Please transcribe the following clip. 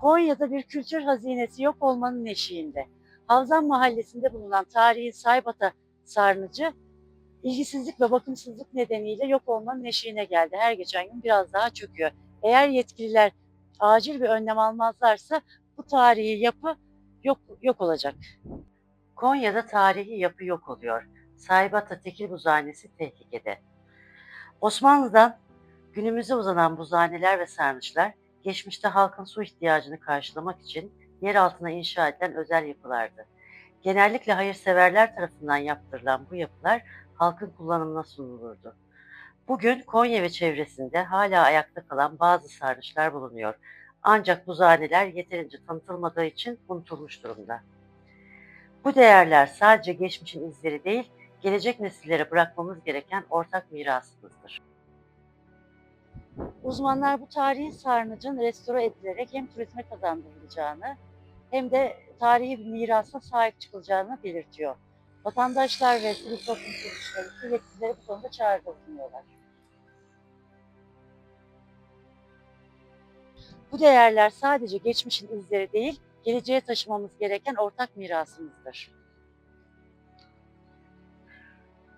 Konya'da bir kültür hazinesi yok olmanın eşiğinde. Havzan mahallesinde bulunan tarihi Saybata Sarnıcı ilgisizlik ve bakımsızlık nedeniyle yok olmanın eşiğine geldi. Her geçen gün biraz daha çöküyor. Eğer yetkililer acil bir önlem almazlarsa bu tarihi yapı yok, yok olacak. Konya'da tarihi yapı yok oluyor. Saybata Tekil Buzhanesi tehlikede. Osmanlı'dan günümüze uzanan buzhaneler ve sarnıçlar geçmişte halkın su ihtiyacını karşılamak için yer altına inşa edilen özel yapılardı. Genellikle hayırseverler tarafından yaptırılan bu yapılar halkın kullanımına sunulurdu. Bugün Konya ve çevresinde hala ayakta kalan bazı sarnıçlar bulunuyor. Ancak buzhaneler yeterince tanıtılmadığı için unutulmuş durumda. Bu değerler sadece geçmişin izleri değil, gelecek nesillere bırakmamız gereken ortak mirasımızdır. Uzmanlar bu tarihi sarnıcın restore edilerek hem turizme kazandırılacağını hem de tarihi bir mirasa sahip çıkılacağını belirtiyor. Vatandaşlar ve sivil toplum kuruluşları yetkilileri bu konuda çağrıda bulunuyorlar. Bu değerler sadece geçmişin izleri değil, geleceğe taşımamız gereken ortak mirasımızdır.